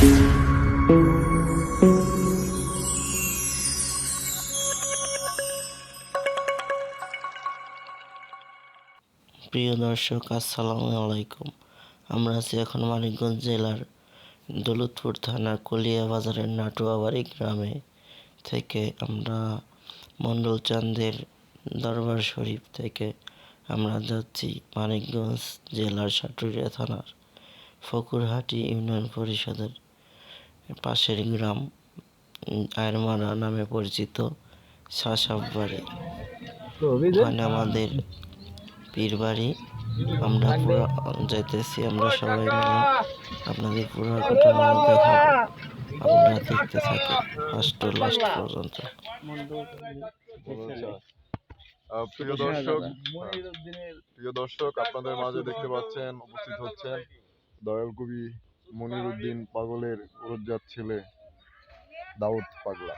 প্রিয় দর্শক, আসসালামু আলাইকুম। আমরা আছি এখন মানিকগঞ্জ জেলার দৌলতপুর থানার কলিয়া বাজারের নাটুয়াবাড়ি গ্রামে থেকে আমরা মণ্ডল চাঁদের দরবার শরীফ থেকে আমরা যাচ্ছি মানিকগঞ্জ জেলার সাটুরিয়া থানার ফকুরহাটি ইউনিয়ন পরিষদের পাশের গ্রাম আয়রমারা নামে পরিচিত শাসাববাড়ি ওখানে আমাদের পীর বাড়ি আমরা পুরো যাইতেছি আমরা সবাই মিলে আপনাদের পুরো ঘটনা দেখাবো। আপনারা দেখতে থাকেন ফার্স্ট লাস্ট পর্যন্ত। প্রিয় দর্শক প্রিয় দর্শক আপনাদের মাঝে দেখতে পাচ্ছেন উপস্থিত হচ্ছেন দয়াল কবি মনির উদ্দিন পাগলের উরজ্জাত ছেলে দাউদ পাগলা।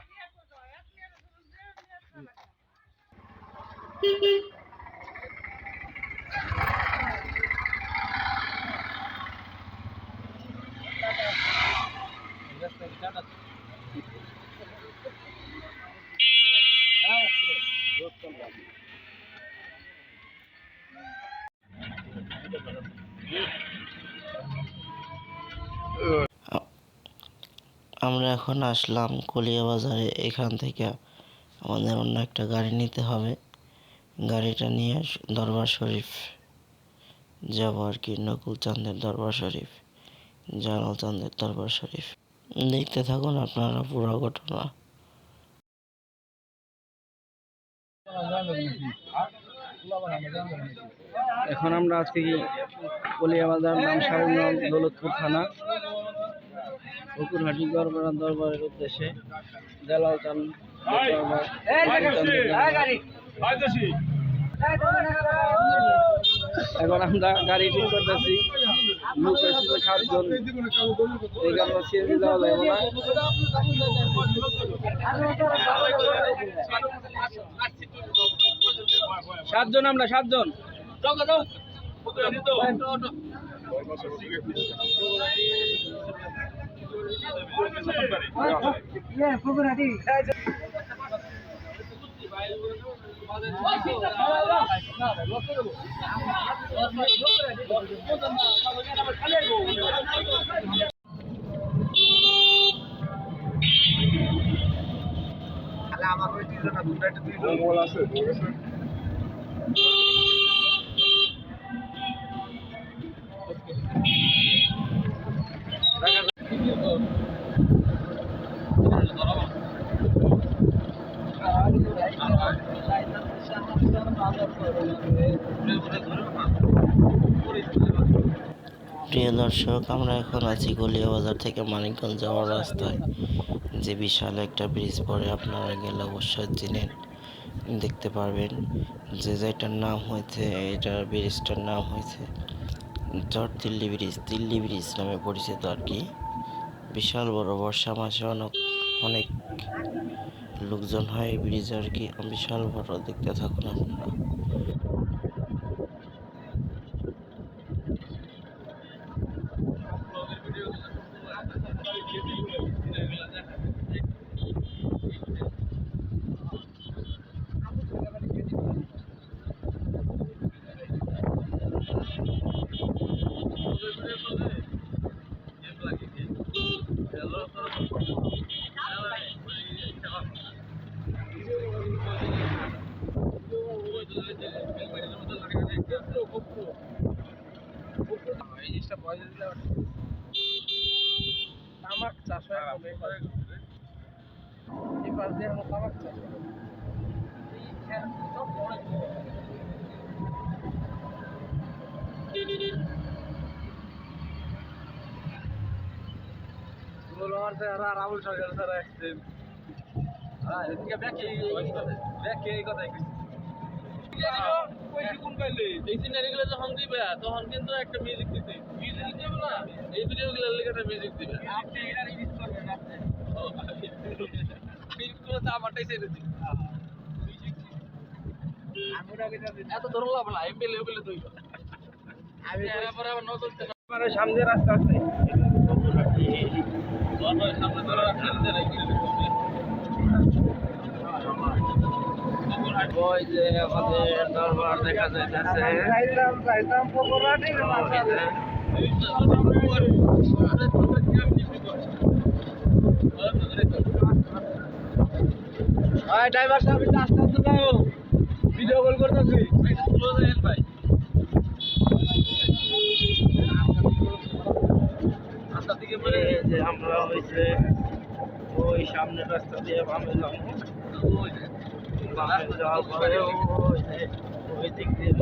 আমরা এখন আসলাম কলিয়া বাজারে এখান থেকে আমাদের অন্য একটা গাড়ি নিতে হবে। গাড়িটা নিয়ে দরবার শরীফ যাব আর কি, নকুল চাঁদের দরবার শরীফ জালাল চাঁদের দরবার শরীফ। দেখতে থাকুন আপনারা পুরো ঘটনা। এখন আমরা আজকে কি কলিয়া বাজার নাম সারুনাম দৌলতপুর থানা গড়বেড়া দরবারের উদ্দেশ্যে জালাল চান এখন আমরা গাড়ি ঠিক করতেছি। লোক হয়েছিল সাতজন। এই কারণে সিএনজি দেওয়া যাবে না। সাতজন আমরা সাতজন। মঙ্গল আছে তোর কাছে? প্রিয় দর্শক, আমরা এখন আছি গলিয়া বাজার থেকে মানিকগঞ্জ যাওয়ার রাস্তায়। যে বিশাল একটা ব্রিজ পড়ে, আপনারা গেলে অবশ্যই চিনেন দেখতে পারবেন যে যেটার নাম হয়েছে, এটার ব্রিজটার নাম হয়েছে চর দিল্লি ব্রিজ দিল্লি ব্রিজ নামে পরিচিত আর কি। বিশাল বড় বর্ষা মাসে অনেক অনেক লোকজন হয় ব্রিজ আর কি। বিশাল বড়, দেখতে থাকুন আপনারা। তামাক চাষ হয় এই পাশ এই দিয়ে হলো তামাক চাষ আমার স্যার আর রাহুল সরকার স্যার আসছেন হ্যাঁ এদিকে ব্যাকে ব্যাকে এই কথাই এই সিনারিগুলো যখন দিবে তখন কিন্তু একটা মিউজিক দিতে না এই ভিডিওগুলো লেগে একটা মিউজিক দিবে। আপনি এটা রিলিজ করবেন আপনি। ফিল্মগুলো তো আমারটাই ছেড়ে দিই এত ধরো লাভ না এমএলএ ওগুলো তুই আমি পরে আবার নতুন সামনে রাস্তা আছে। ওই যে আমাদের দরবার দেখা যাইতেছে। ড্রাইভার সাহেব একটু আস্তে ভিডিও কল করতেছি। ভাই রাস্তা থেকে মানে যে আমরা হয়েছে ওই সামনের রাস্তা দিয়ে বামে যাব। বামে যাওয়ার পরে ওই দিক দিয়ে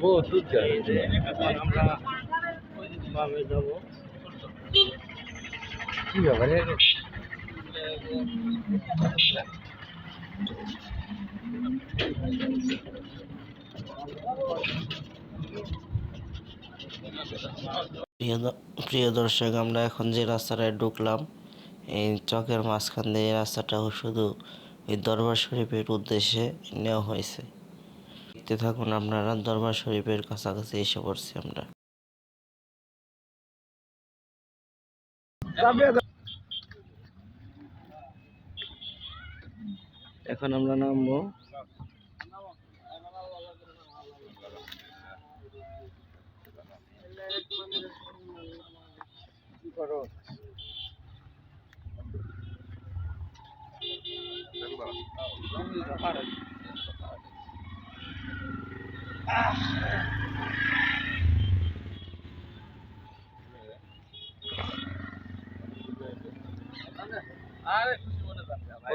বহুত আমরা বামে যাব কি ব্যাপার? প্রিয় প্রিয় দর্শক, আমরা এখন যে রাস্তাটায় ঢুকলাম, এই চকের মাঝখান দিয়ে রাস্তাটা শুধু ওই দরবার শরীফের উদ্দেশ্যে নেওয়া হয়েছে। দেখতে থাকুন আপনারা, দরবার শরীফের কাছাকাছি এসে পড়ছি আমরা। এখন আমরা নামবো।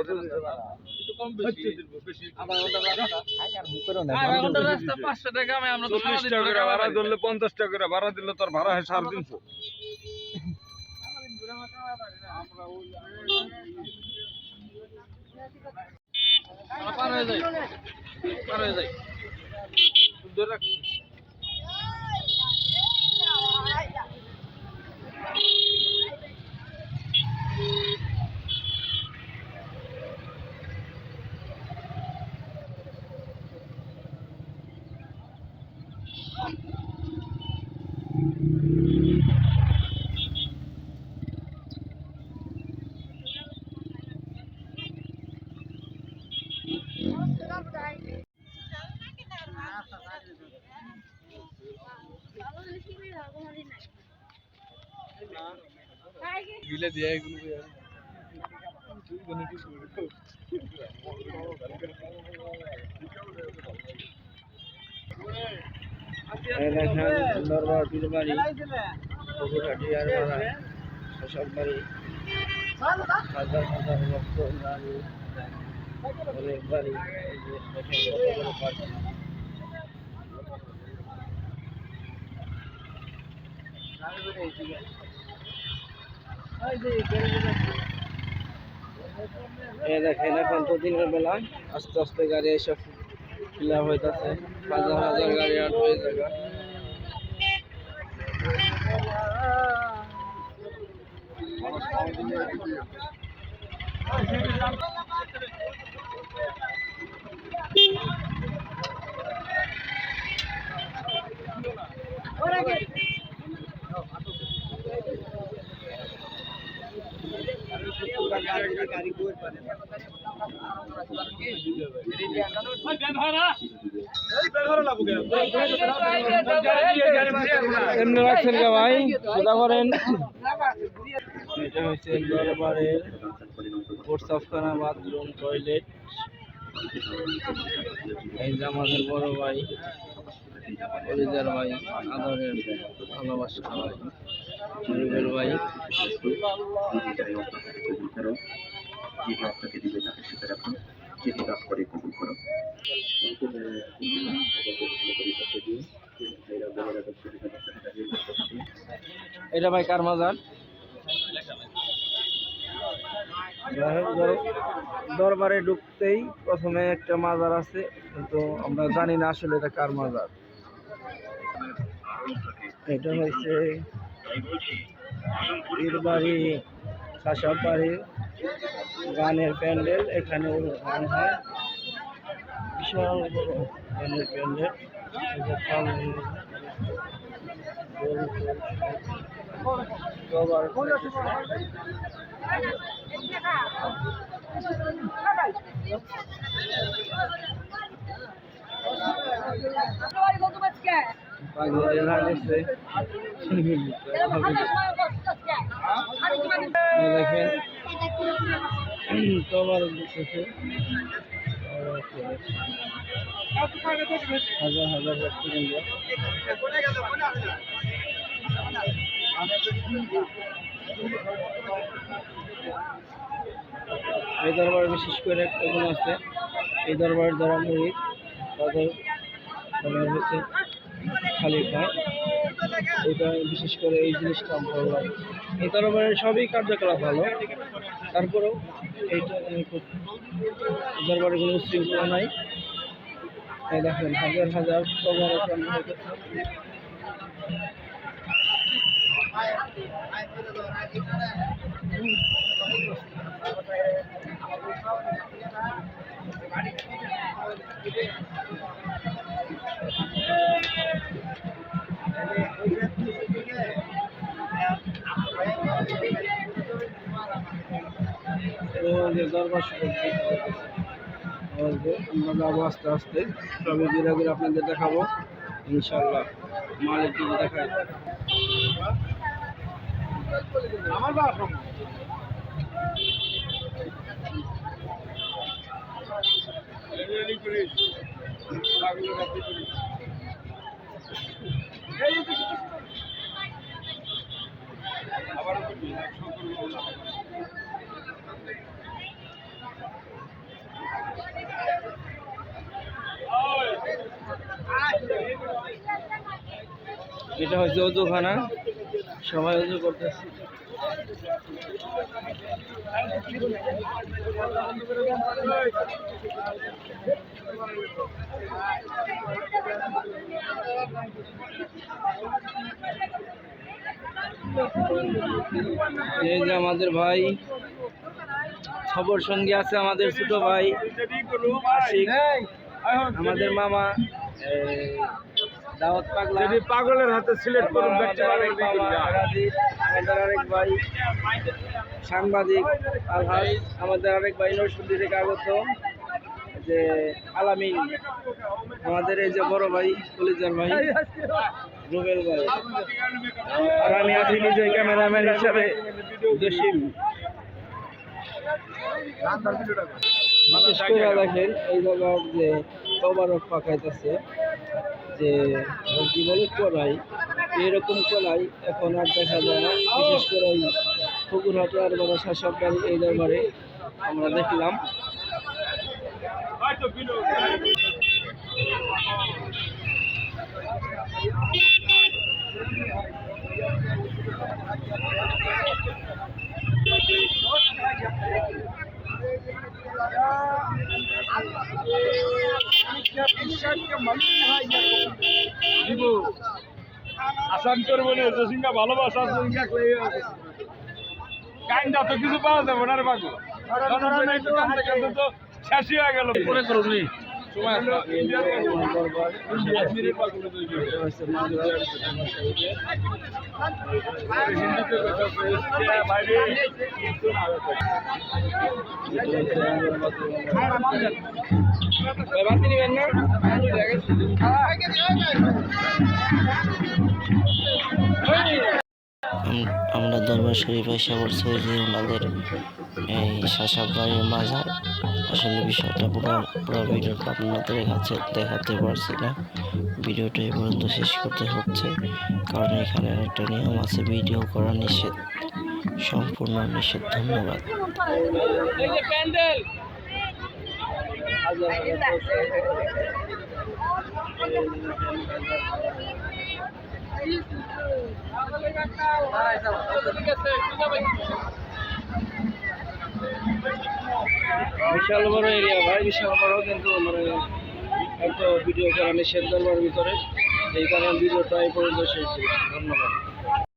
চল্লিশ টাকা পঞ্চাশ টাকা ভাড়া দিলে তোর ভাড়া হয় সাড়ে তিনশো পার হয়ে যাই পার হয়ে যাই। ধরে রাখ গিলে দিয়ে এগুলো দরবার পীর বাড়ি পুকুরহাটি আর বাড়া সব বাড়ি হাজার হাজার ভক্ত বাড়ি অনেক বাড়ি এই যে দেখেন কত বড় পার্টি এই দেখেন এখন তো দিনের বেলা, আস্তে আস্তে গাড়ি এসব ফিল আপ হইতেছে। হাজার হাজার গাড়ি আট হয়ে যাবে। ভাই করেন এটা হচ্ছে বাথরুম টয়লেট এই আমাদের বড় ভাই কলিজার ভাই আদরের ভালোবাসা ভাই গরিবের ভাই এটা ভাই কার মাজার? যাই হোক, দর- দরবারে ঢুকতেই প্রথমে একটা মাজার আছে কিন্তু আমরা জানি না আসলে এটা কার মাজার। এটা হচ্ছে পীর বাড়ি খাসাব বাড়ি গানের প্যান্ডেল এখানে গান হয়। বিশাল বড় গানের প্যান্ডেল। দেখেন তোমার দেখতেছে হাজার হাজার এই দরবার বিশেষ করে গুণ আছে। এই দরবারের যারা মুরিদ, তাদের তোমার হচ্ছে খালি খায় এটা বিশেষ করে এই জিনিসটা ভালো লাগে এই দরবারের সবই কার্যকলাপ ভালো। তারপরেও এইটা দরবারে কোনো শৃঙ্খলা নাই। দেখেন হাজার হাজার আমরা যাব আস্তে আস্তে সবই ঘুরে ঘুরে আপনাদের দেখাবো ইনশাল্লাহ মালিক যদি দেখায় এটা হচ্ছে অজুখানা। সবাই অজু করতেছে। এই যে আমাদের ভাই খবর সঙ্গে আছে আমাদের ছোট ভাই আমাদের মামা পাগলা। পাগলের হাতে সিলেক্ট করুন ভাই সাংবাদিক আলহাজ আমাদের আরেক ভাই নরসিংদী থেকে আগত যে আলামিন আমাদের এই যে বড় ভাই কলিজার ভাই রুবেল ভাই। আর আমি আছি নিজে ক্যামেরাম্যান হিসাবে জসিম। বিশেষ করে দেখেন এই জায়গার যে তবারক পাকাইতেছে। যে জীবনে কলাই। এরকম কলাই এখন আর দেখা যায় না। বিশেষ করে এই পুকুরহাটে আর বড় শাসক বাড়ি এই দরবারে আমরা দেখলাম। আসান করে বলে জসিংহা ভালোবাসা কাইন্ডা তো কিছু পাওয়া যাবে না রে বাবু। শেষই হয়ে গেল। পরে করুন আমার দরবার শরীফ এসে বলছি যে ওনাদের এই শাসাব বাড়ির মাজার। আসলে বিষয়টা পুরো পুরো ভিডিওটা আপনাদের কাছে দেখাতে পারছি না। ভিডিওটা এই পর্যন্ত শেষ করতে হচ্ছে, কারণ এখানে একটা নিয়ম আছে, ভিডিও করা নিষেধ, সম্পূর্ণ নিষেধ, ধন্যবাদ। এই যে বিশাল বড় এরিয়া ভাই, বিশাল বড় কিন্তু মানে একটা ভিডিও করা নিষেধ দরবার ভিতরে। এই কারণে ভিডিওটা এই পর্যন্ত শেষ ধন্যবাদ।